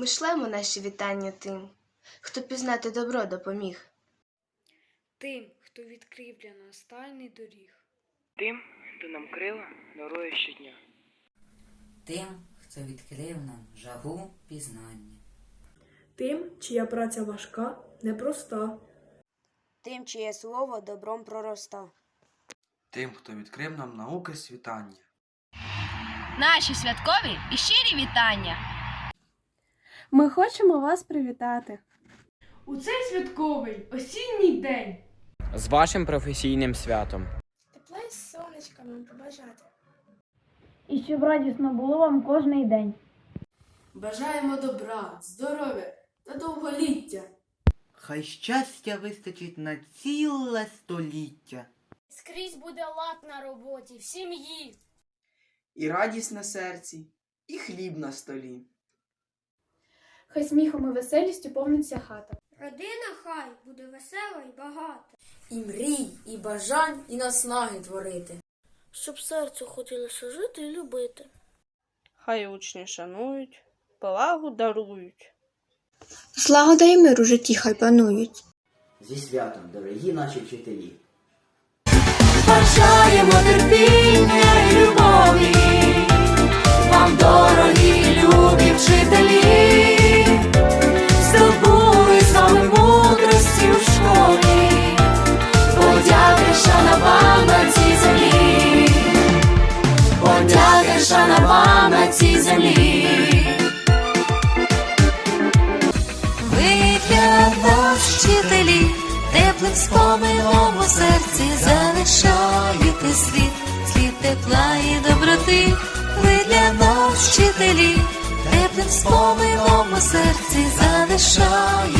Ми шлемо наші вітання тим, хто пізнати добро допоміг. Тим, хто відкрив для нас тайний доріг. Тим, хто нам крила дарує щодня. Тим, хто відкрив нам жагу пізнання. Тим, чия праця важка, непроста. Тим, чиє слово добром пророста. Тим, хто відкрив нам науки світання. Наші святкові і щирі вітання! Ми хочемо вас привітати. У цей святковий осінній день З вашим професійним святом. Тепла й сонечка вам побажати. І щоб радісно було вам кожний день. Бажаємо добра, здоров'я та довголіття. Хай щастя вистачить на ціле століття. Скрізь буде лад на роботі, в сім'ї. І радість на серці, і хліб на столі. Хай сміхом і веселістю повниться хата. Родина хай буде весела і багата. І мрій, і бажань, і наснаги творити. Щоб серцю хотілося жити і любити. хай учні шанують, повагу дарують. Злагода і мир у житті хай панують. Зі святом, дорогі наші вчителі! Бажаємо шана вам на цій землі. Ви для нас теплим спомином у серці залишаєте слід, слід тепла і доброти. Ви для нас вчителі, теплим спомином у серці залишаєте.